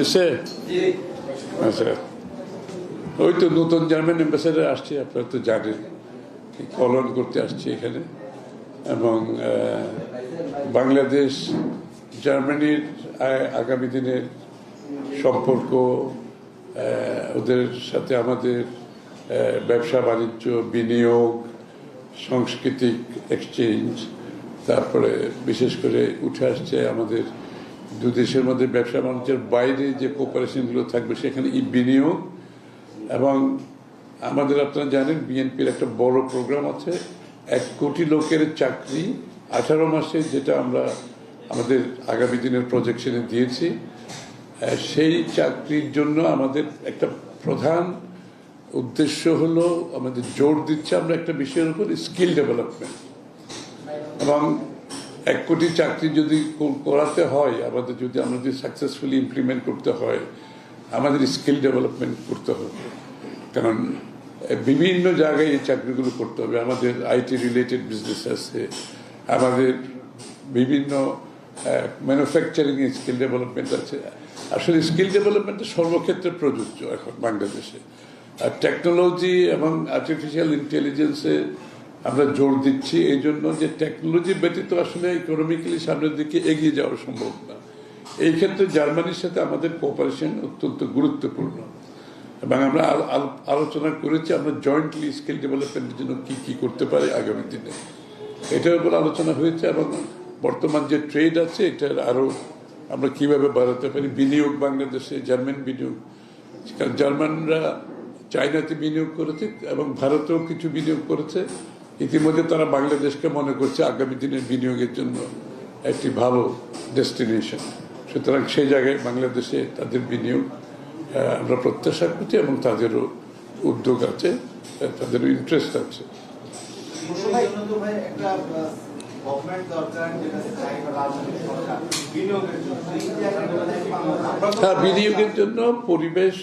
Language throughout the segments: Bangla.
এসে? আচ্ছা। ওই তো নতুন জার্মান অ্যাম্বাসেডার আসছে আপনারা তো জানেন কলন করতে আসছে এখানে। এবং বাংলাদেশ জার্মানির আগামী দিনের সম্পর্ক ওদের সাথে আমাদের ব্যবসা বাণিজ্য বিনিয়োগ সাংস্কৃতিক এক্সচেঞ্জ তারপরে বিশেষ করে উঠে আসছে আমাদের দু দেশের মধ্যে ব্যবসা বাণিজ্যের বাইরে যে কোপারেশনগুলো থাকবে, সেখানে এই বিনিয়োগ এবং আমাদের আপনারা জানেন বিএনপির একটা বড় প্রোগ্রাম আছে, এক কোটি লোকের চাকরি আঠারো মাসে, যেটা আমরা আমাদের আগামী দিনের প্রজেকশনে দিয়েছি। সেই চাকরির জন্য আমাদের একটা প্রধান উদ্দেশ্য হলো, আমাদের জোর দিচ্ছে আমরা একটা বিষয়ের উপর স্কিল ডেভেলপমেন্ট এবং এক কোটি চাকরি যদি করাতে হয়, আমাদের যদি আমরা যদি সাকসেসফুলি ইমপ্লিমেন্ট করতে হয়, আমাদের স্কিল ডেভেলপমেন্ট করতে হবে। কারণ বিভিন্ন জায়গায় এই চাকরিগুলো করতে হবে। আমাদের আইটি রিলেটেড বিজনেস আছে, আমাদের বিভিন্ন ম্যানুফ্যাকচারিং স্কিল ডেভেলপমেন্ট আছে। আসলে স্কিল ডেভেলপমেন্ট সর্বক্ষেত্রে প্রযোজ্য এখন বাংলাদেশে। আর টেকনোলজি এবং আর্টিফিশিয়াল ইন্টেলিজেন্সে আমরা জোর দিচ্ছি এই জন্য যে টেকনোলজি ব্যতীত আসলে ইকোনমিক্যালি সামনের দিকে এগিয়ে যাওয়া সম্ভব না। এই ক্ষেত্রে জার্মানির সাথে আমাদের কোঅপারেশন অত্যন্ত গুরুত্বপূর্ণ। এবং আমরা আল- আল- আলোচনা করেছি আমরা জয়েন্টলি স্কিল ডেভেলপমেন্টের জন্য কি কি করতে পারি আগামী দিনে। এটার উপর আলোচনা হয়েছে এবং বর্তমান যে ট্রেড আছে, এটার আরও আমরা কীভাবে বাড়াতে পারি, বিনিয়োগ বাংলাদেশে জার্মান বিনিয়োগ। কারণ জার্মানরা চায়নাতে বিনিয়োগ করেছে এবং ভারতেও কিছু বিনিয়োগ করেছে। ইতিমধ্যে তারা বাংলাদেশকে মনে করছে আগামী দিনের বিনিয়োগের জন্য একটি ভালো ডেস্টিনেশন। সুতরাং সেই জায়গায় বাংলাদেশে তাদের বিনিয়োগ আমরা প্রত্যাশা করছি এবং তাদেরও উদ্যোগ আছে তাদেরও ইন্টারেস্ট আছে। হ্যাঁ বিনিয়োগের জন্য পরিবেশ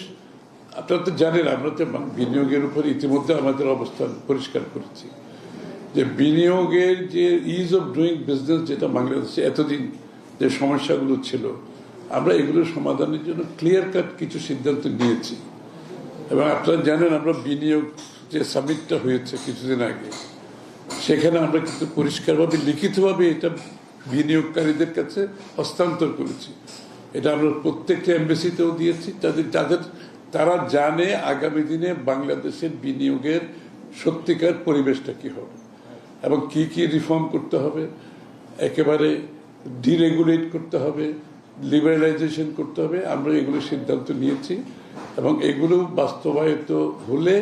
আপনারা তো জানেন আমরা তো বিনিয়োগের উপর ইতিমধ্যে আমাদের অবস্থান পরিষ্কার করেছি। যে বিনিয়োগের যে ইজ অফ ডুইং বিজনেস যেটা বাংলাদেশে এতদিন যে সমস্যাগুলো ছিল, আমরা এগুলোর সমাধানের জন্য ক্লিয়ার কাট কিছু সিদ্ধান্ত নিয়েছি। এবং আপনারা জানেন আমরা বিনিয়োগ যে সামিটটা হয়েছে কিছুদিন আগে, সেখানে আমরা কিন্তু পরিষ্কারভাবে, লিখিতভাবে এটা বিনিয়োগকারীদের কাছে হস্তান্তর করেছি। এটা আমরা প্রত্যেকটা এম্বাসিতেও দিয়েছি। তাদের যাদের তারা জানে আগামী দিনে বাংলাদেশের বিনিয়োগের সত্যিকার পরিবেশটা কী হবে। এবং কি কি রিফর্ম করতে হবে, একেবারে ডিরেগুলেট করতে হবে লিবারালাইজেশন করতে হবে, আমরা এগুলো সিদ্ধান্ত নিয়েছি এবং এগুলো বাস্তবায়িত হলে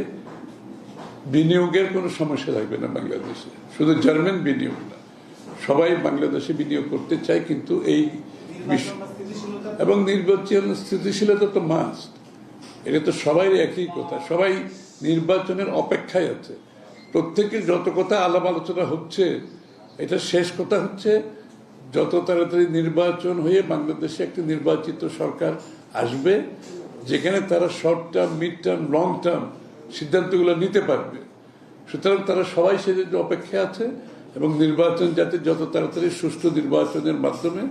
বিনিয়োগের কোনো সমস্যা থাকবে না বাংলাদেশে। শুধু জার্মান বিনিয়োগ না, সবাই বাংলাদেশে বিনিয়োগ করতে চায়, কিন্তু এই এবং নির্বাচন স্থিতিশীলতা তো মাস্ট এটা তো সবাই একই কথা, সবাই নির্বাচনের অপেক্ষায় আছে। প্রত্যেকের যত কথা আলাপ আলোচনা হচ্ছে, এটা শেষ কথা হচ্ছে, যত তাড়াতাড়ি নির্বাচন হয়ে বাংলাদেশে একটি নির্বাচিত সরকার আসবে, যেখানে তারা short term mid term long term সিদ্ধান্তগুলো নিতে পারবে। সুতরাং তারা সবাই সেজন্য অপেক্ষা আছে এবং নির্বাচন যাতে যত তাড়াতাড়ি সুষ্ঠু নির্বাচনের মাধ্যমে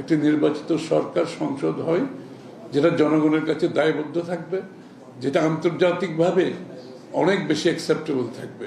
একটি নির্বাচিত সরকার সংসদ হয়, যেটা জনগণের কাছে দায়বদ্ধ থাকবে, যেটা আন্তর্জাতিকভাবে অনেক বেশি অ্যাকসেপ্টেবল থাকবে।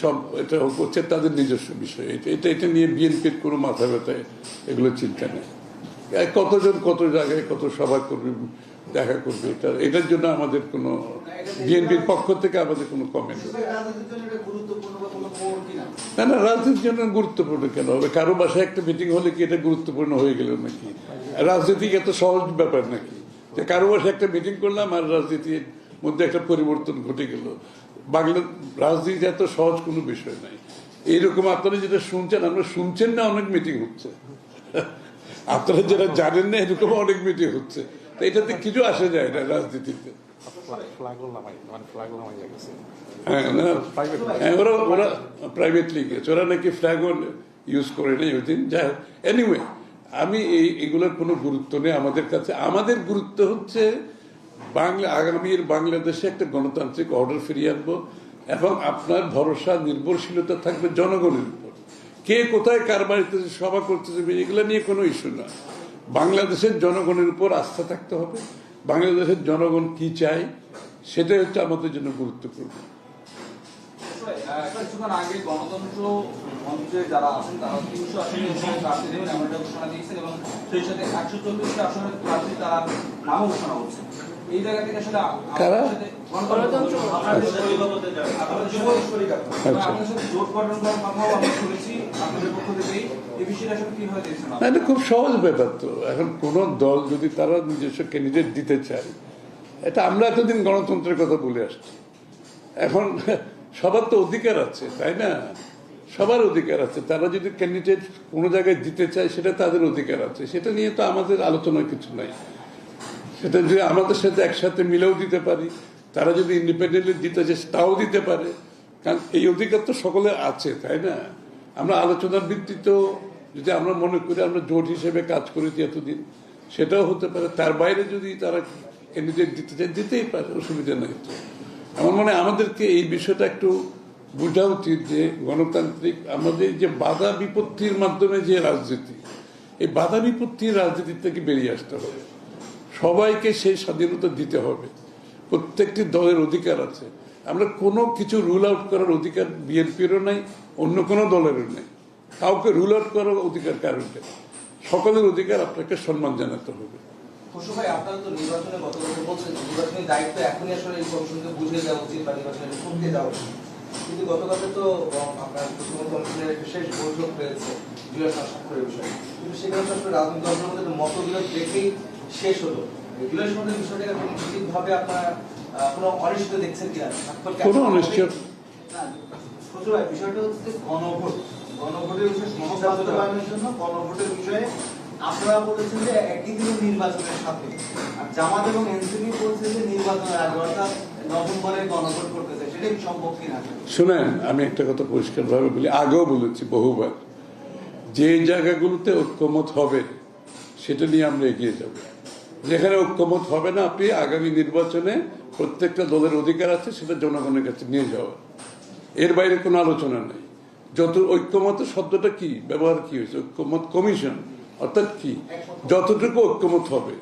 সব, এটা হচ্ছে তাদের নিজস্ব বিষয়। এটা এটা নিয়ে বিএনপির কোনো মাথা ব্যথায় এগুলো চিন্তা নেই। কতজন, কত জায়গায় কত সভা করবে, দেখা করবে, এটা, এটার জন্য আমাদের কোনো, বিএনপির পক্ষ থেকে আমাদের কোনো কমেন্ট না না, রাজনীতির জন্য গুরুত্বপূর্ণ কেন হবে? কারও বাসায় একটা মিটিং হলে কি এটা গুরুত্বপূর্ণ হয়ে গেল নাকি? রাজনীতি এত সহজ ব্যাপার নাকি? যে কারও বাসায় একটা মিটিং করলাম আর রাজনীতির মধ্যে একটা পরিবর্তন ঘটে গেল। বাংলা রাজনীতি এত সহজ কোনো বিষয় নাই। এইরকম আপনারা যেটা শুনছেন আমরা শুনছেন না অনেক মিটিং হচ্ছে। আপনারা যারা জানেন না এরকম অনেক মিটিং হচ্ছে। তো এটাতে কিছু আসে যায় না রাজনীতিতে। ফ্ল্যাগল নামাই মানে ফ্ল্যাগল নামাই গেছে। হ্যাঁ না হ্যাঁ, ওরা ওরা প্রাইভেটলি গেছে ওরা নাকি ফ্ল্যাগও ইউজ করে নেই ওই দিন। যাই এনিওয়ে আমি এই এগুলোর কোনো গুরুত্ব নেই আমাদের কাছে। আমাদের গুরুত্ব হচ্ছে বাংলা, আগামীর বাংলাদেশে একটা গণতান্ত্রিক অর্ডার ফিরিয়ে আনব এবং আপনার ভরসা, নির্ভরশীলতা থাকবে জনগণের উপর। কে কোথায় কার বাড়িতে সভা করতেছে এগুলো নিয়ে কোনো ইস্যু না। বাংলাদেশের জনগণের উপর আস্থা থাকতে হবে। বাংলাদেশের জনগণ কি চায়, সেটাই হচ্ছে আমাদের জন্য গুরুত্বপূর্ণ। কিছুক্ষণ আগে গণতন্ত্র মঞ্চে যারা আছেন তারা তিনশো আসনে প্রার্থী দেবেন এমন ঘোষণা দিয়েছেন এবং সেই সাথে একশো চল্লিশটা আসনের প্রার্থী তারা নামও ঘোষণা করছেন। কারা? আচ্ছা। এটা খুব সহজ ব্যাপার তো। এখন কোন দল যদি তারা নিজস্ব ক্যান্ডিডেট দিতে চায় এটা আমরা এতদিন গণতন্ত্রের কথা বলে আসছি। এখন সবার তো অধিকার আছে তাই না? সবার অধিকার আছে। তারা যদি ক্যান্ডিডেট কোনো জায়গায় দিতে চায় সেটা তাদের অধিকার আছে। সেটা নিয়ে তো আমাদের আলোচনার কিছু নাই। সেটা যদি আমাদের সাথে একসাথে মিলেও দিতে পারি, তারা যদি ইন্ডিপেন্ডেন্টলি দিতে চায় তাও দিতে পারে। কারণ এই অধিকার তো সকলের আছে, তাই না? আমরা আলোচনার ভিত্তিতেও যদি আমরা মনে করি, আমরা জোট হিসেবে কাজ করেছি এতদিন, সেটাও হতে পারে। তার বাইরে যদি তারা ক্যান্ডিডেট দিতে চায়, দিতেই পারে, অসুবিধা নেই তো। আমার মনে হয় আমাদেরকে এই বিষয়টা একটু বোঝা উচিত যে গণতান্ত্রিক আমাদের যে বাধা বিপত্তির মাধ্যমে যে রাজনীতি, এই বাধা বিপত্তির রাজনীতি থেকে বেরিয়ে আসতে হবে। সবাইকে সেই স্বাধীনতা দিতে হবে। প্রত্যেকটি দলের অধিকার আছে। আমরা কোনো কিছু রুল আউট করার অধিকার বিএনপিরও নাই, অন্য কোনো দলেরও নেই। কাউকে রুল আউট করার অধিকার কারণ সকলের অধিকার আপনাকে সম্মান জানাতে হবে। কিন্তু গতকালে তো আপনার বৈঠক হয়েছে কিন্তু রেখেই শেষ হলো। বিষয়টাকে নিশ্চিতভাবে আপনারা কোনো অনিশ্চিত দেখছেন কিনা? কোনো অনিশ্চিত। বিষয়টা হচ্ছে গণভোট। গণভোটের বিষয়ে সমস্যা জন্য গণভোটের বিষয়ে আপনারা বলেছেন যে একই দিনে নির্বাচনের সাথে। আর জামাত এবং এনসিপি বলছে যে নির্বাচনের আগে অর্থাৎ নভেম্বরে গণভোট করতেছে। সেটা কি সম্ভব কিনা? শুনেন আমি একটা কথা পরিষ্কারভাবে বলি আগেও বলেছি বহুবার যে জায়গাগুলোতে ঐক্যমত হবে সেটা নিয়ে আমরা এগিয়ে যাব। যেখানে ঐক্যমত হবে না আপনি আগামী নির্বাচনে প্রত্যেকটা দলের অধিকার আছে, সেটা জনগণের কাছে নিয়ে যাওয়া। এর বাইরে কোনো আলোচনা নেই। যত ঐক্যমত, শব্দটা কি? ব্যবহার কি হয়েছে? ঐক্যমত কমিশন, অর্থাৎ কি? যতটুকু ঐক্যমত হবে।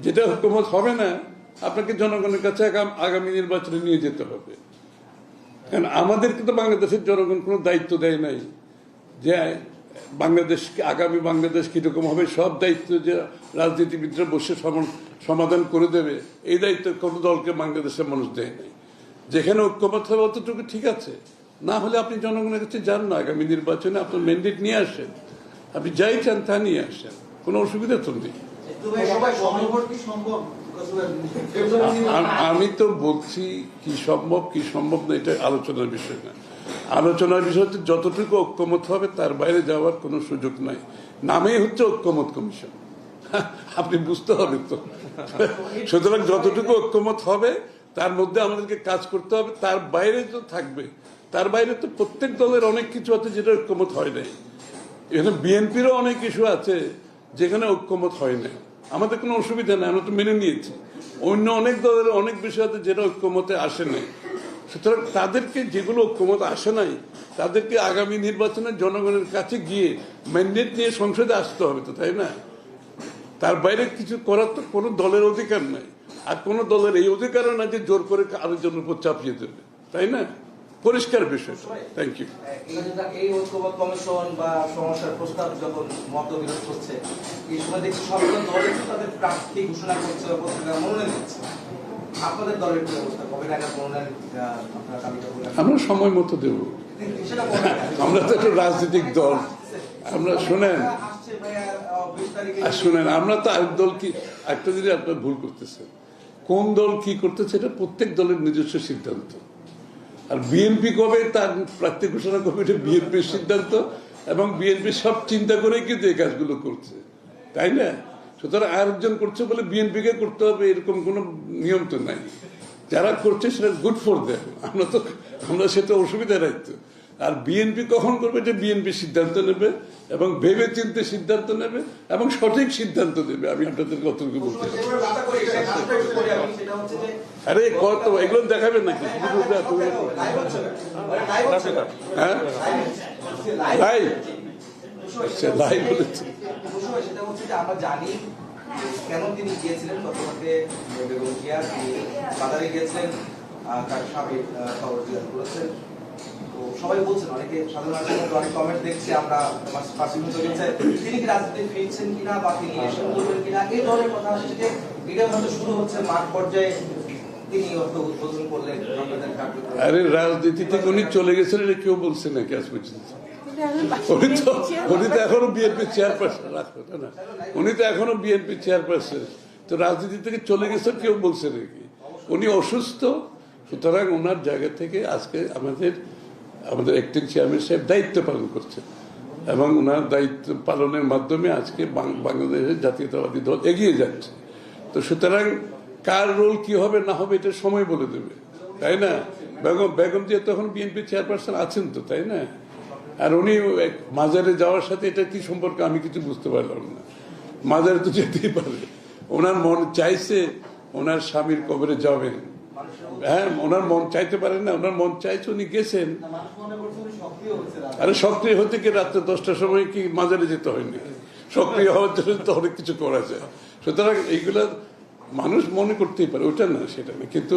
যেটা ঐক্যমত হবে না, আপনাকে জনগণের কাছে আগাম- নির্বাচনে নিয়ে যেতে হবে। কারণ আমাদেরকে তো বাংলাদেশের জনগণ কোনো দায়িত্ব দেয় নাই। যে বাংলাদেশ আগামী বাংলাদেশ কীরকম হবে, সব দায়িত্ব যে রাজনীতিবিদরা বসে সমাধান করে দেবে, এই দায়িত্ব কোনো দলকে বাংলাদেশের মানুষ দেয় নাই। যেখানে ঐক্যমত হবে অতটুকু ঠিক আছে। না হলে আপনি জনগণের কাছে যান না, আগামী নির্বাচনে আপনার ম্যান্ডেট নিয়ে আসেন। আপনি যাই চান তা নিয়ে আসেন, কোনো অসুবিধা তো নেই। আমি তো বলছি কি সম্ভব কি সম্ভব না, এটা আলোচনার বিষয় না। আলোচনার বিষয় হচ্ছে, যতটুকু ঐক্যমত হবে, তার বাইরে যাওয়ার কোনো সুযোগ নাই। নামেই হচ্ছে ঐক্যমত কমিশন। আপনি বুঝতে হবে তো। সুতরাং যতটুকু ঐক্যমত হবে, তার মধ্যে আমাদেরকে কাজ করতে হবে। তার বাইরে তো থাকবে। তার বাইরে তো প্রত্যেক দলের অনেক কিছু আছে যেটা ঐক্যমত হয় নাই। এখানে বিএনপিরও অনেক ইস্যু আছে যেখানে ঐক্যমত হয় না আমাদের কোনো অসুবিধা নেই, আমরা তো মেনে নিয়েছি। অন্য অনেক দলের অনেক বিষয় আছে যেটা ঐক্যমতে আসে নাই। সুতরাং তাদেরকে যেগুলো ক্ষমতা আসে নাই, তাদেরকে আগামী নির্বাচনে জনগণের কাছে গিয়ে ম্যান্ডেট নিয়ে সংসদে আসতে হবে তো, তাই না? তার বাইরে কিছু করার তো কোনো দলের অধিকার নাই। আর কোনো দলের এই অধিকারও না যে জোর করে আরেকজনের উপর চাপিয়ে দেবে, তাই না? পরিষ্কার বিষয় থ্যাংক ইউ কমিশন বা সমস্যার প্রস্তাব যখন হচ্ছে আমরা সময় মতো দেব? আমরা তো একটা রাজনৈতিক দল। আমরা শোনেন। আসছে ভাইয়া, আহ, 20 তারিখে আর শুনেন আমরা তো আরেক দল কি একটা জিনিস আপনার ভুল করতেছেন কোন দল কি করতেছে এটা প্রত্যেক দলের নিজস্ব সিদ্ধান্ত। আর বিএনপি কবে তার প্রার্থী ঘোষণা করবে এটা বিএনপির সিদ্ধান্ত এবং বিএনপি সব চিন্তা করে কিন্তু এই কাজগুলো করছে। তাই না? সুতরাং আরেকজন করছে বলে বিএনপিকে করতে হবে এরকম কোনো নিয়ম তো নাই। যারা করছে সেটা গুড ফর দেম আমরা তো আমরা সেটা অসুবিধা নাই তো আর বিএনপি কখন করবে যে বিএনপি সিদ্ধান্ত নেবে এবং ভেবে চিন্তে সিদ্ধান্ত নেবে এবং সঠিক সিদ্ধান্ত দেবে আমি আপনাদের কতটুকু বলতে আরে কত এগুলো দেখাবেন নাকি। মানে। হ্যাঁ লাইভ আচ্ছা লাইভ বলেছে আমরা জানি কেন তিনি গিয়েছিলেন গতকালকে বেগম জিয়া তিনি বাজারে গিয়েছিলেন আহ, তার করেছেন। তো সবাই বলছেন অনেকে সাধারণ অনেক কমেন্ট দেখছি আমরা তিনি কি রাজনীতি ফিরছেন কিনা বা তিনি কিনা? এই ধরনের কথা আসছে যে এটা শুরু হচ্ছে মাঠ পর্যায়ে আরে থেকে উনি চলে গেছেন এটা কেউ বলছে নাকি আজ পর্যন্ত উনি তো উনি তো এখনও বিএনপি চেয়ারপারসন রাখো না? উনি তো এখনও বিএনপি চেয়ারপারসন তো রাজনীতি থেকে চলে গেছেন কেউ বলছে নাকি? উনি অসুস্থ, সুতরাং ওনার জায়গা থেকে আজকে আমাদের আমাদের একটিং চেয়ারম্যান সাহেব দায়িত্ব পালন করছেন। এবং ওনার দায়িত্ব পালনের মাধ্যমে আজকে বাংলাদেশের জাতীয়তাবাদী দল এগিয়ে যাচ্ছে। তো সুতরাং কার রোল কি হবে, না হবে, এটা সময় বলে দেবে। তাই না? বেগম বেগম জিয়া তখন বিএনপি চেয়ারপারসন আছেন তো, তাই না? আর উনি মাজারে যাওয়ার সাথে এটা কি সম্পর্ক আমি কিছু বুঝতে পারলাম না। মাজারে তো যেতেই পারে। ওনার মন চাইছে ওনার স্বামীর কবরে যাবেন। হ্যাঁ ওনার মন চাইতে পারেন না, ওনার মন চাইছে উনি গেছেন। আরে সক্রিয় হতে কি রাত্রে দশটার সময় কি মাজারে যেতে হয়নি? সক্রিয় হওয়ার জন্য তো অনেক কিছু করা যায়। সুতরাং এইগুলা মানুষ মনে করতেই পারে, ওটা না, সেটা না। কিন্তু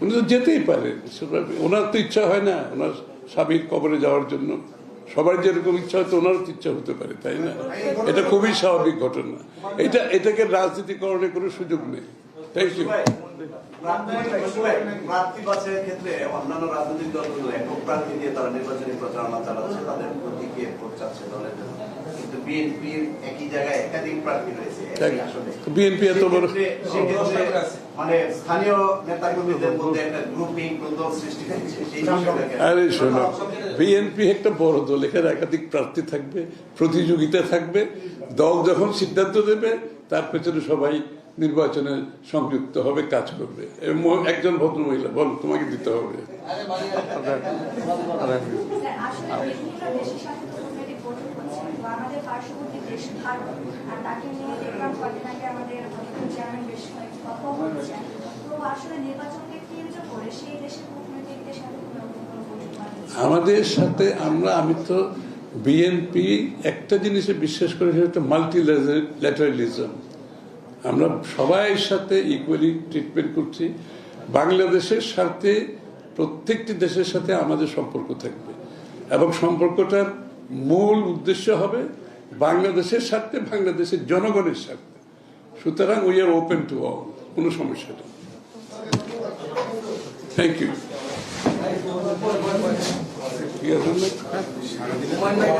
উনি তো যেতেই পারেন। ওনার তো ইচ্ছা হয় না, ওনার স্বামীর কবরে যাওয়ার জন্য। সবার যেরকম ইচ্ছা হয়তো ওনারও ইচ্ছা হতে পারে তাই না? এটা খুবই স্বাভাবিক ঘটনা। এটা এটাকে রাজনীতিকরণের কোনো সুযোগ নেই থ্যাংক ইউ বিএনপি এত বড় মানে সৃষ্টি হচ্ছে আরে শোনো বিএনপি একটা বড় দল, এখানে একাধিক প্রার্থী থাকবে, প্রতিযোগিতা থাকবে, দল যখন সিদ্ধান্ত দেবে, তার পেছনে সবাই নির্বাচনে সংযুক্ত হবে, কাজ করবে। একজন ভদ্র মহিলা বল, তোমাকে দিতে হবে। আসলে নির্বাচনকে কেন্দ্র করে সেই দেশের কূটনৈতিকদের সাথে কোনো কোনো বৈঠক হয়নি। আমাদের সাথে আমরা, আমি তো বিএনপি একটা জিনিসে বিশ্বাস করি, সেটা হচ্ছে মাল্টি ল্যাটারালিজম আমরা সবাই সাথে ইকুয়ালি ট্রিটমেন্ট করছি। বাংলাদেশের সাথে, প্রত্যেকটি দেশের সাথে আমাদের সম্পর্ক থাকবে। এবং সম্পর্কটার মূল উদ্দেশ্য হবে বাংলাদেশের স্বার্থে, বাংলাদেশের জনগণের স্বার্থে। সুতরাং we are open to all কোনো সমস্যা নেই। থ্যাংক ইউ ঠিক আছে না? হুমায়ুন ভাই